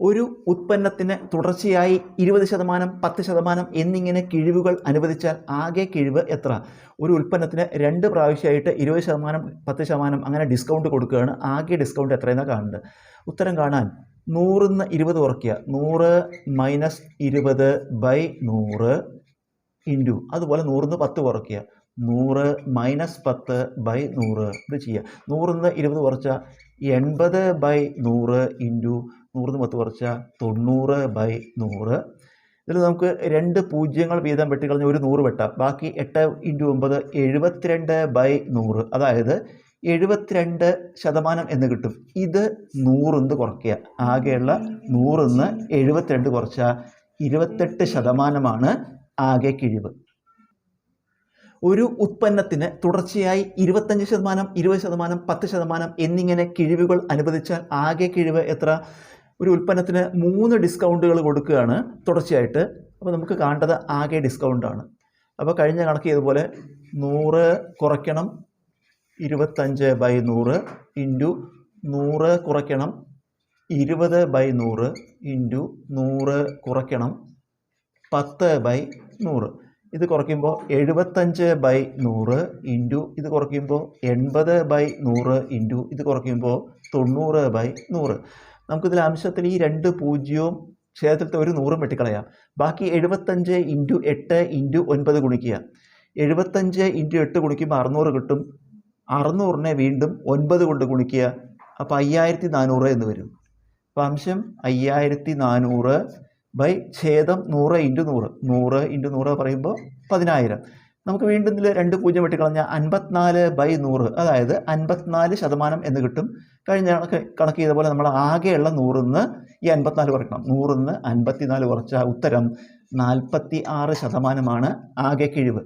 ഒരു ഉൽപ്പന്നത്തിന് തുടർച്ചയായി ഇരുപത് ശതമാനം പത്ത് ശതമാനം എന്നിങ്ങനെ കിഴിവുകൾ അനുവദിച്ചാൽ ആകെ കിഴിവ് എത്ര? ഒരു ഉൽപ്പന്നത്തിന് രണ്ട് പ്രാവശ്യമായിട്ട് ഇരുപത് ശതമാനം പത്ത് ശതമാനം അങ്ങനെ ഡിസ്കൗണ്ട് കൊടുക്കുകയാണ്. ആകെ ഡിസ്കൗണ്ട് എത്രയെന്നാണ് കാണുന്നത്? ഉത്തരം കാണാൻ. നൂറിന്ന് ഇരുപത് കുറയ്ക്കുക. നൂറ് മൈനസ് ഇരുപത് ബൈ നൂറ് ഇന്റു അതുപോലെ നൂറിന്ന് പത്ത് കുറയ്ക്കുക. നൂറ് മൈനസ് പത്ത് ബൈ നൂറ് ഇത് ചെയ്യുക. നൂറിന്ന് ഇരുപത് കുറച്ചാൽ എൺപത് ബൈ നൂറ് ഇന്റു നൂറിന്ന് പത്ത് കുറച്ചാൽ തൊണ്ണൂറ് ബൈ നൂറ്. ഇതിൽ നമുക്ക് രണ്ട് പൂജ്യങ്ങൾ വീതം വെട്ടിക്കളഞ്ഞ് ഒരു നൂറ് വെട്ടാം. ബാക്കി എട്ട് ഇന്റു ഒമ്പത് എഴുപത്തിരണ്ട് ബൈ നൂറ്. അതായത് എഴുപത്തിരണ്ട് ശതമാനം എന്ന് കിട്ടും. ഇത് നൂറിന്ന് കുറയ്ക്കുക. ആകെയുള്ള നൂറിന്ന് എഴുപത്തിരണ്ട് കുറച്ച ഇരുപത്തെട്ട് ശതമാനമാണ് ആകെ കിഴിവ്. ഒരു ഉൽപ്പന്നത്തിന് തുടർച്ചയായി ഇരുപത്തഞ്ച് ശതമാനം ഇരുപത് ശതമാനം പത്ത് ശതമാനം എന്നിങ്ങനെ കിഴിവുകൾ അനുവദിച്ചാൽ ആകെ കിഴിവ് എത്ര? ഒരു ഉൽപ്പന്നത്തിന് മൂന്ന് ഡിസ്കൗണ്ടുകൾ കൊടുക്കുകയാണ് തുടർച്ചയായിട്ട്. അപ്പോൾ നമുക്ക് കാണേണ്ടത് ആകെ ഡിസ്കൗണ്ടാണ് അപ്പോൾ കഴിഞ്ഞ കണക്ക് ചെയ്തതുപോലെ നൂറ് കുറയ്ക്കണം ഇരുപത്തഞ്ച് ബൈ നൂറ് ഇന്റു നൂറ് കുറയ്ക്കണം ഇരുപത് ബൈ നൂറ് ഇന്റു നൂറ് കുറയ്ക്കണം പത്ത് ബൈ നൂറ്. ഇത് കുറയ്ക്കുമ്പോൾ എഴുപത്തഞ്ച് ബൈ നൂറ് ഇന്റു ഇത് കുറയ്ക്കുമ്പോൾ എൺപത് ബൈ നൂറ് ഇന്റു ഇത് കുറയ്ക്കുമ്പോൾ തൊണ്ണൂറ് ബൈ നൂറ്. നമുക്കിതിൽ അംശത്തിൽ ഈ രണ്ട് പൂജ്യവും ക്ഷേത്രത്തെ ഒരു നൂറും വെട്ടിക്കളയാം. ബാക്കി എഴുപത്തഞ്ച് ഇന്റു എട്ട് ഇന്റു ഒൻപത് ഗുണിക്കുക. എഴുപത്തഞ്ച് ഇന്റു എട്ട് ഗുണിക്കുമ്പോൾ അറുന്നൂറ് കിട്ടും. അറുന്നൂറിനെ വീണ്ടും ഒൻപത് കൊണ്ട് ഗുണിക്കുക. അപ്പോൾ അയ്യായിരത്തി നാനൂറ് എന്ന് വരും. അപ്പോൾ അംശം അയ്യായിരത്തി നാനൂറ് ബൈ ഛേദം നൂറ് ഇന്റു നൂറ്. നൂറ് ഇന്റു നൂറ് പറയുമ്പോൾ പതിനായിരം. നമുക്ക് വീണ്ടും ഇതിൽ രണ്ട് പൂജ്യം വെട്ടിക്കളഞ്ഞാൽ അൻപത്തിനാല് ബൈ നൂറ് അതായത് അൻപത്തിനാല് ശതമാനം എന്ന് കിട്ടും. കഴിഞ്ഞ കണക്ക് കണക്ക് ചെയ്ത പോലെ നമ്മൾ ആകെയുള്ള നൂറിന്ന് ഈ അൻപത്തിനാല് കുറയ്ക്കണം. നൂറിന്ന് അൻപത്തിനാല് കുറച്ച ഉത്തരം നാൽപ്പത്തി ആറ് ശതമാനമാണ് ആകെ കിഴിവ്.